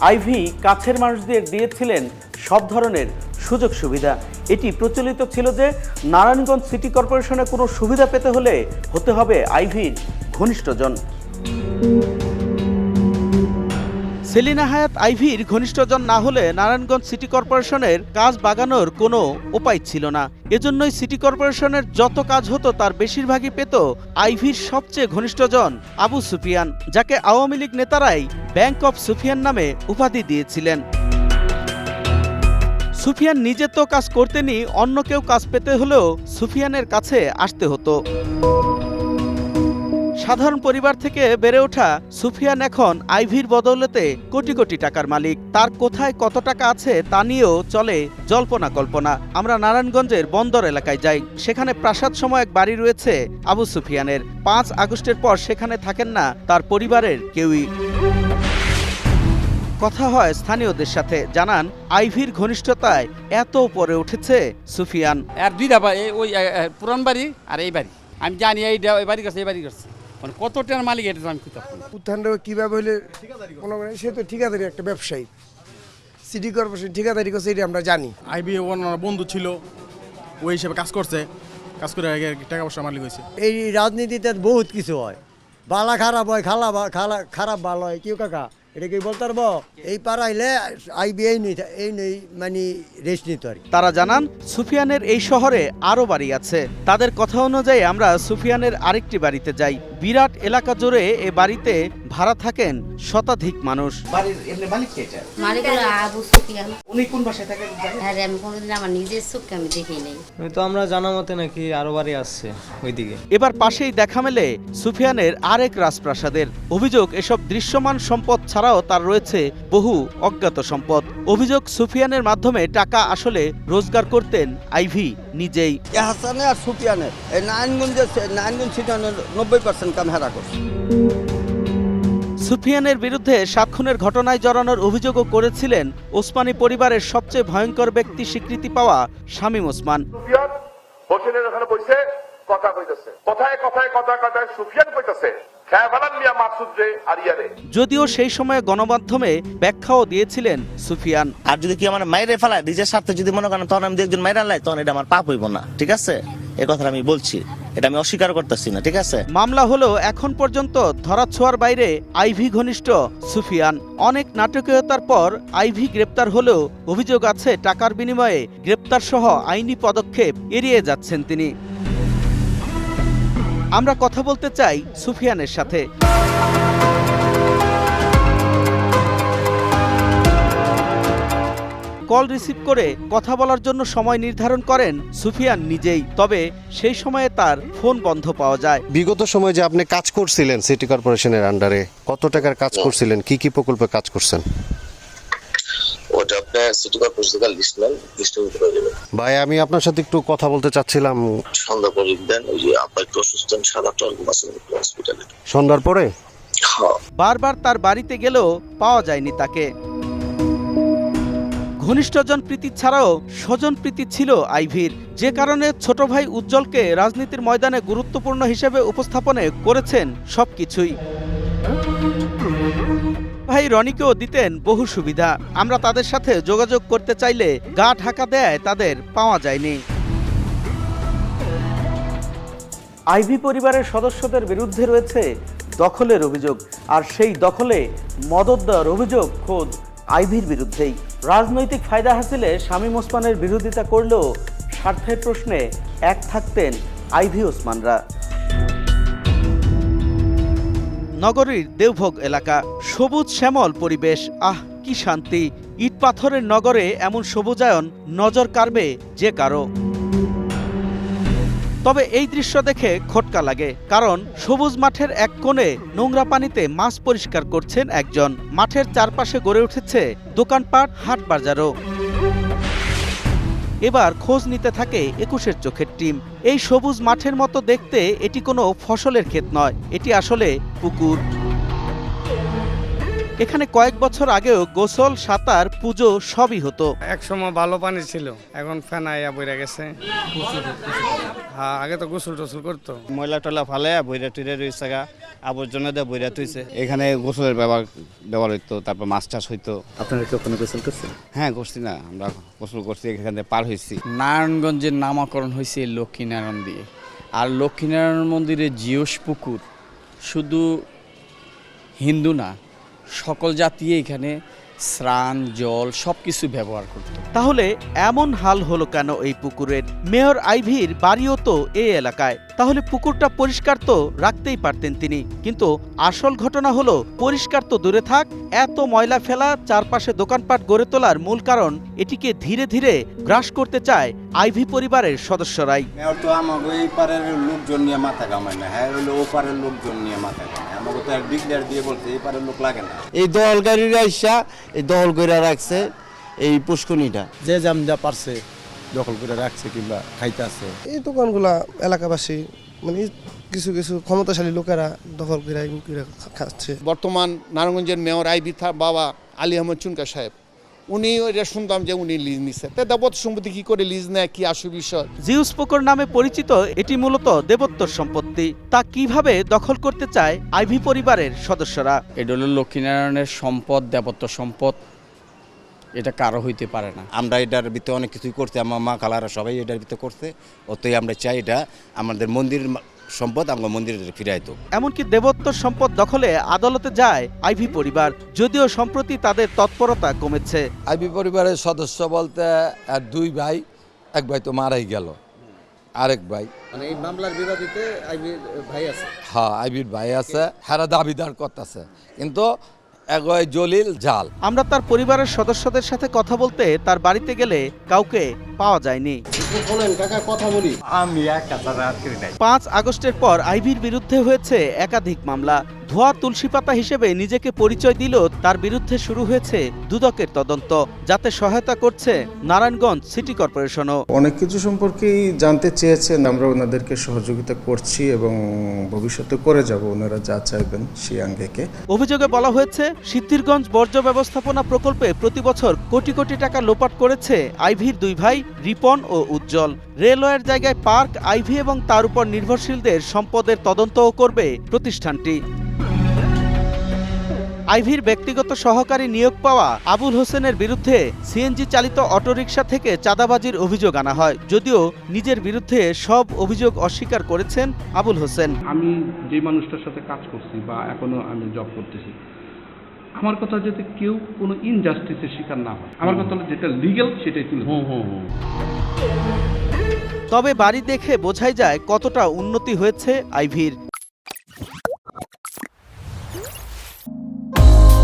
Ivy কাছের মানুষদের দিয়েছিলেন সব ধরনের সুযোগ সুবিধা। এটি প্রচলিত ছিল যে, নারায়ণগঞ্জ সিটি কর্পোরেশনে কোনো সুবিধা পেতে হলে হতে হবে আইভির ঘনিষ্ঠজন। সেলিনা হায়াত আইভির ঘনিষ্ঠজন না হলে নারায়ণগঞ্জ সিটি কর্পোরেশনের কাজ বাগানোর কোনো উপায় ছিল না। এজন্যই সিটি কর্পোরেশনের যত কাজ হতো তার বেশিরভাগই পেত আইভির সবচেয়ে ঘনিষ্ঠজন আবু সুফিয়ান, যাকে আওয়ামী লীগ নেতারাই ব্যাংক অফ সুফিয়ান নামে উপাধি দিয়েছিলেন। সুফিয়ান নিজে তো কাজ করতেনি অন্য কেউ কাজ পেতে হলেও সুফিয়ানের কাছে আসতে হতো। সাধারণ পরিবার থেকে বেড়ে ওঠা সুফিয়ান এখন আইভির বদৌলতে কোটি কোটি টাকার মালিক। তার কোথায় কত টাকা আছে তা নিয়েও চলে জল্পনা কল্পনা। আমরা নারায়ণগঞ্জের বন্দর এলাকায় যাই। সেখানে প্রাসাদ সময় এক বাড়ি রয়েছে আবু সুফিয়ানের। পাঁচ আগস্টের পর সেখানে থাকেন না তার পরিবারের কেউই। কথা হয় স্থানীয়দের সাথে। জানান, আইভির ঘনিষ্ঠতায় এত পরে উঠেছে সুফিয়ান। আর দুইটা ওই পুরান বাড়ি আর এই বাড়ি। আমি জানি এই বাড়ি করছে, এই বাড়ি করছে। মানে কত টাকার মালিক এটা আমি উত্থানটা কীভাবে হইলে মনে করেন সে তো ঠিকাদারি একটা ব্যবসায়ী। সিটি কর্পোরেশন ঠিকাদারি করছে এটা আমরা জানি। আইবি ওনার বন্ধু ছিল ওই হিসেবে কাজ করছে। কাজ করে আগে টাকা পয়সা মালিক হয়েছে। এই রাজনীতিতে বহুত কিছু হয়। বালা খারাপ হয় খালা বা- খালা খারাপ ভালো হয়। কেউ কাকা এটা কি বলতে পারব? এই পাড়াইলে আইবি এই নেই এই নেই মানে রেস্ট নিতে আর তারা জানান সুফিয়ানের এই শহরে আরও বাড়ি আছে। তাদের কথা অনুযায়ী আমরা সুফিয়ানের আরেকটি বাড়িতে যাই। বিরাট এলাকা জুড়ে এ বাড়িতে ভাড়া থাকেন শতাধিক মানুষ। বাড়ির এমনি মালিক কে এটা? মালিক হলো আবু সুফিয়ান। উনি কোন বাসায় থাকেন হ্যাঁ আমি কোনোদিন আমার নিজের চোখকে আমি দেখি নাই। তো আমরা জানা মতে নাকি আরও বাড়ি আসছে ওইদিকে। এবার পাশেই দেখা মেলে সুফিয়ানের আরেক রাজপ্রাসাদের। অভিযোগ এসব দৃশ্যমান সম্পদ ছাড়াও তার রয়েছে বহু অজ্ঞাত সম্পদ। অভিযোগ সুফিয়ানের মাধ্যমে টাকা আসলে রোজগার করতেন আইভি নিজেই। হাসানে আর সুপিয়ানে এই নারায়ণগঞ্জের নারায়ণগঞ্জ সিটানের নব্বই পার্সেন্ট কাম হেরা করছে। সুফিয়ানের বিরুদ্ধে সাত খুনের ঘটনায় জড়ানোর অভিযোগও করেছিলেন ওসমানী পরিবারের সবচেয়ে ভয়ঙ্কর ব্যক্তি স্বীকৃতি পাওয়া শামীম ওসমান। হোসেনের ওখানে বসে কথা কইতেছে। কথায় কথায় কথা কথায় সুফিয়ান কইতেছে খেয়া ফেলান মিয়া মাকসুদ রে আরিয়ারে যদিও সেই সময়ে গণমাধ্যমে ব্যাখ্যাও দিয়েছিলেন সুফিয়ান। আর যদি কি আমার মাইরে ফেলায় নিজের স্বার্থে যদি মনে করেন তখন আমি একজন লাই তখন এটা আমার পাপ হইব না ঠিক আছে? এ কথা আমি বলছি। এটা আমি অস্বীকার করতেছি না, ঠিক আছে? মামলা হলো এখন পর্যন্ত ধরাছোঁয়ার বাইরে আইভি ঘনিষ্ঠ সুফিয়ান। অনেক নাটকীয়তার পর আইভি গ্রেপ্তার হলেও অভিযোগ আছে টাকার বিনিময়ে গ্রেপ্তার সহ আইনি পদক্ষেপ এড়িয়ে যাচ্ছেন তিনি। আমরা কথা বলতে চাই সুফিয়ানের সাথে। কল রিসিভ করে কথা বলার জন্য সময় নির্ধারণ করেন সুফিয়ান নিজেই। তবে সেই সময়ে তার ফোন বন্ধ পাওয়া যায়। বিগত সময়ে যে আপনি কাজ করছিলেন সিটি কর্পোরেশনের আন্ডারে কত টাকার কাজ করছিলেন? কি কি প্রকল্পে কাজ করছেন? ওটা আপনার সিটি কর্পোরেশন লিস্ট নেন লিস্টের ভিতরে যাবে। ভাই আমি আপনার সাথে একটু কথা বলতে চাচ্ছিলাম। সন্ধ্যা পরে দেন ওই যে আপনার একটু অসুস্থ সাত আটটা হসপিটালে সন্ধ্যার পরে? হ্যাঁ। বারবার তার বাড়িতে গেলেও পাওয়া যায়নি তাকে। ঘনিষ্ঠজন প্রীতি ছাড়াও স্বজন প্রীতি ছিল আইভির। যে কারণে ছোট ভাই উজ্জ্বলকে রাজনীতির ময়দানে গুরুত্বপূর্ণ হিসেবে উপস্থাপনে করেছেন সবকিছুই। ভাই রনিকেও দিতেন বহু সুবিধা। আমরা তাদের সাথে যোগাযোগ করতে চাইলে গা ঢাকা দেয় তাদের পাওয়া যায়নি। আইভি পরিবারের সদস্যদের বিরুদ্ধে রয়েছে দখলের অভিযোগ। আর সেই দখলে মদত দেওয়ার অভিযোগ খোদ আইভির বিরুদ্ধেই। রাজনৈতিক ফায়দা হাসিলে শামীম ওসমানের বিরোধিতা করলেও স্বার্থের প্রশ্নে এক থাকতেন আইভি ওসমানরা। নগরীর দেওভোগ এলাকা, সবুজ শ্যামল পরিবেশ, আহ, কি শান্তি। ইট পাথরের নগরে এমন সবুজায়ন নজর কাড়বে যে কারও। তবে এই দৃশ্য দেখে খটকা লাগে, কারণ সবুজ মাঠের এক কোণে নোংরা পানিতে মাছ পরিষ্কার করছেন একজন। মাঠের চারপাশে গড়ে উঠেছে দোকানপাট, হাট বাজারও। এবার খোঁজ নিতে থাকে একুশের চোখের টিম। এই সবুজ মাঠের মতো দেখতে এটি কোনো ফসলের ক্ষেত নয়, এটি আসলে পুকুর। এখানে কয়েক বছর আগেও গোসল সাঁতার পুজো সবই হতো। এক সময় ভালো পানি ছিল এখন ফেনা ইয়া বইরা গেছে। হ্যাঁ আগে তো গোসল টোসল করতো। ময়লা টয়লা ফালে বইরা টুইরা রয়েছে গা আবর্জনা দিয়ে বইরা তুইছে এখানে গোসলের ব্যবহার ব্যবহার হইতো তারপর মাছ চাষ হইতো। আপনারা কি ওখানে গোসল করছেন? হ্যাঁ করছি না আমরা গোসল করছি এখান থেকে পার হয়েছি নারায়ণগঞ্জের নামকরণ হয়েছে লক্ষ্মীনারায়ণ দিয়ে। আর লক্ষ্মীনারায়ণ মন্দিরে জিওস পুকুর শুধু হিন্দু না সকল জাতি এখানে স্নান জল সব কিছু ব্যবহার করতো। তাহলে এমন হাল হলো কেন এই পুকুরের? মেয়র আইভির বাড়িও তো এই এলাকায়। তাহলে পুকুরটা পরিষ্কার তো রাখতেই পারতেন তিনি। কিন্তু আসল ঘটনা হলো পরিষ্কার তো দূরে থাক এত ময়লা ফেলা চারপাশে দোকানপাট গড়ে তোলার মূল কারণ এটিকে ধীরে ধীরে গ্রাস করতে চায় আইভি পরিবারের সদস্যরাই। মেয়র তো আমাকে এই পারের লোকজন নিয়ে মাথা কামায় না হ্যাঁ হলো ও পারের লোকজন নিয়ে মাথা কামায় আমাকে তো এক ডিক্লেয়ার দিয়ে বলছে এই পারের লোক লাগে না। এই দলকারীরা গাড়ির আইসা এই দল করে রাখছে এই পুষ্কনিটা যে জাম যা পারছে দখল করে রাখছে কিংবা খাইতে আছে এই দোকানগুলা এলাকাবাসী মানে কিছু কিছু ক্ষমতাশালী লোকেরা দখল করে করে খাচ্ছে। বর্তমান নারায়ণগঞ্জের মেয়র আইবি বাবা আলী আহমদ চুনকা সাহেব উনি ওইটা শুনতাম যে উনি লিজ নিচ্ছে তা দেবত সম্পত্তি কি করে লিজ নেয়? কি আসু বিষয়? জিউস পুকুর নামে পরিচিত এটি মূলত দেবত্বর সম্পত্তি। তা কীভাবে দখল করতে চায় আইভি পরিবারের সদস্যরা? এটা হলো লক্ষ্মীনারায়ণের সম্পদ দেবত্ব সম্পদ। এটা কারও হইতে পারে না। আমরা এটার ভিতরে অনেক কিছুই করছি আমার মা খালারা সবাই এটার ভিতরে করছে। অতই আমরা চাই এটা আমাদের মন্দির সম্পদ আমরা মন্দিরে ফিরাইত এমনকি দেবত্ব সম্পদ দখলে আদালতে যায় আইভি পরিবার যদিও সম্প্রতি তাদের তৎপরতা কমেছে। আইভি পরিবারের সদস্য বলতে আর দুই ভাই এক ভাই তো মারাই গেল আরেক ভাই। মানে এই মামলার বিরোধীতে আইবির ভাই আছে? হ্যাঁ আইবির ভাই আছে হারা দাবিদার করতেছে। কিন্তু এগোয় জলিল জাল। আমরা তার পরিবারের সদস্যদের সাথে কথা বলতে তার বাড়িতে গেলে কাউকে পাওয়া যায়নি। পাঁচ আগস্টের পর আইভির বিরুদ্ধে হয়েছে একাধিক মামলা। ধোয়া তুলসী পাতা হিসেবে নিজেকে পরিচয় দিল তার বিরুদ্ধে শুরু হয়েছে দুদকের তদন্ত যাতে সহায়তা করছে নারায়ণগঞ্জ সিটি কর্পোরেশনও। অনেক কিছু সম্পর্কেই জানতে চেয়েছেন আমরা ওনাদেরকে সহযোগিতা করছি এবং ভবিষ্যতে করে যাব ওনারা যা চাইবেন সেই আঙ্গেকে। অভিযোগে বলা হয়েছে সিদ্ধিরগঞ্জ বর্জ্য ব্যবস্থাপনা প্রকল্পে প্রতি বছর কোটি কোটি টাকা লোপাট করেছে আইভির দুই ভাই রিপন ও উজ্জ্বল। রেলওয়ের জায়গায় পার্ক আইভি এবং তার উপর নির্ভরশীলদের সম্পদের তদন্তও করবে প্রতিষ্ঠানটি। আইভির ব্যক্তিগত সহকারী নিয়োগ পাওয়া আবুল হোসেনের বিরুদ্ধে সিএনজি চালিত অটোরিকশা থেকে চাঁদাবাজির অভিযোগ আনা হয় যদিও নিজের বিরুদ্ধে সব অভিযোগ অস্বীকার করেছেন আবুল হোসেন। আমি যে মানুষটার সাথে কাজ করছি বা এখনও আমি জব করতেছি আমার কথা যাতে কেউ কোনো ইনজাস্টিসের শিকার না হয়। আমার কথা হলো যেটা লিগেল সেটাই তুলে তবে বাড়ি দেখে বোঝাই যায় কতটা উন্নতি হয়েছে আইভির।